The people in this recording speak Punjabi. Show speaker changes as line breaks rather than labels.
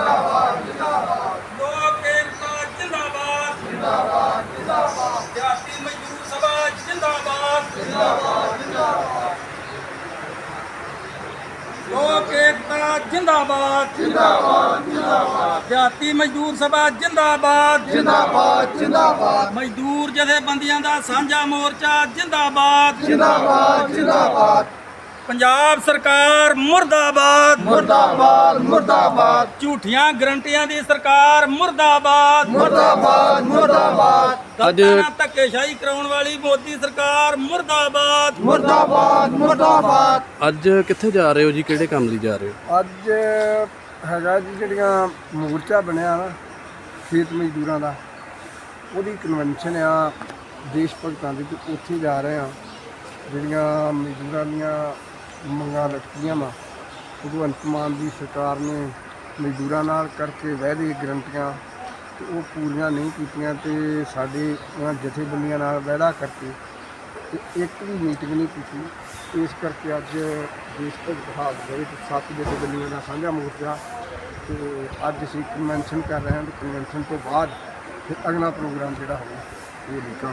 ਜਿੰਦਾਬਾਦ ਜਿੰਦਾਬਾਦ। ਲੋਕ ਏਕਤਾ ਜਿੰਦਾਬਾਦ। ਜਿੰਦਾਬਾਦ ਜਿੰਦਾਬਾਦ। ਜਾਤੀ ਮਜ਼ਦੂਰ ਸਭਾ ਜਿੰਦਾਬਾਦ।
ਜਿੰਦਾਬਾਦ ਜਿੰਦਾਬਾਦ। ਲੋਕ ਏਕਤਾ ਜਿੰਦਾਬਾਦ। ਜਿੰਦਾਬਾਦ ਜਿੰਦਾਬਾਦ।
ਜਾਤੀ ਮਜ਼ਦੂਰ ਸਭਾ ਜਿੰਦਾਬਾਦ। ਜਿੰਦਾਬਾਦ ਜਿੰਦਾਬਾਦ। ਮਜ਼ਦੂਰ ਜਥੇਬੰਦੀਆਂ ਦਾ ਸਾਂਝਾ ਮੋਰਚਾ ਜਿੰਦਾਬਾਦ।
ਜਿੰਦਾਬਾਦ ਜਿੰਦਾਬਾਦ।
ਪੰਜਾਬ ਸਰਕਾਰ ਮੁਰਦਾਬਾਦ।
ਮੁਰਦਾਬਾਦ ਮੁਰਦਾਬਾਦ।
ਝੂਠੀਆਂ ਗਰੰਟੀਆਂ ਦੀ ਸਰਕਾਰ ਮੁਰਦਾਬਾਦ।
ਮੁਰਦਾਬਾਦ ਮੁਰਦਾਬਾਦ।
ਅੱਜ ਧੱਕੇਸ਼ਾਹੀ ਕਰਾਉਣ ਵਾਲੀ ਮੋਦੀ ਸਰਕਾਰ ਮੁਰਦਾਬਾਦ।
ਮੁਰਦਾਬਾਦ ਮੁਰਦਾਬਾਦ।
ਅੱਜ ਕਿੱਥੇ ਜਾ ਰਹੇ ਹੋ ਜੀ? ਕਿਹੜੇ ਕੰਮ ਲਈ ਜਾ ਰਹੇ ਹੋ?
ਅੱਜ ਹੈਗਾ ਜੀ ਜਿਹੜੀਆਂ ਮੋਰਚਾ ਬਣਿਆ ਨਾ ਖੇਤ ਮਜ਼ਦੂਰਾਂ ਦਾ ਉਹਦੀ ਕਨਵੈਨਸ਼ਨ ਆ ਦੇਸ਼ ਭਗਤਾਂ ਦੀ ਉੱਥੇ ਜਾ ਰਹੇ ਆ ਜਿਹੜੀਆਂ ਮਜ਼ਦੂਰਾਂ ਦੀਆਂ ਮੰਗਾਂ ਲਟਕੀਆਂ ਵਾ। ਭਗਵੰਤ ਮਾਨ ਦੀ ਸਰਕਾਰ ਨੇ ਮਜ਼ਦੂਰਾਂ ਨਾਲ ਕਰਕੇ ਵਾਅਦੇ ਗਰੰਟੀਆਂ ਤੇ ਉਹ ਪੂਰੀਆਂ ਨਹੀਂ ਕੀਤੀਆਂ ਤੇ ਸਾਡੇ ਉਹਨਾਂ ਜਥੇਬੰਦੀਆਂ ਨਾਲ ਵਾਅਦਾ ਕਰਕੇ ਤੇ ਇੱਕ ਵੀ ਮੀਟਿੰਗ ਨਹੀਂ ਕੀਤੀ। ਇਸ ਕਰਕੇ ਅੱਜ ਦੇਸ਼ ਭਗਤ ਹਾਲ ਦੇ ਵਿੱਚ ਸੱਤ ਜਥੇਬੰਦੀਆਂ ਦਾ ਸਾਂਝਾ ਮੋਰਚਾ ਤੇ ਅੱਜ ਅਸੀਂ ਕਨਵੈਨਸ਼ਨ ਕਰ ਰਹੇ ਹਾਂ ਤੇ ਕਨਵੈਨਸ਼ਨ ਤੋਂ ਬਾਅਦ ਫਿਰ ਅਗਲਾ ਪ੍ਰੋਗਰਾਮ ਜਿਹੜਾ ਹੋਵੇ ਇਹ ਲਿਖਾਂ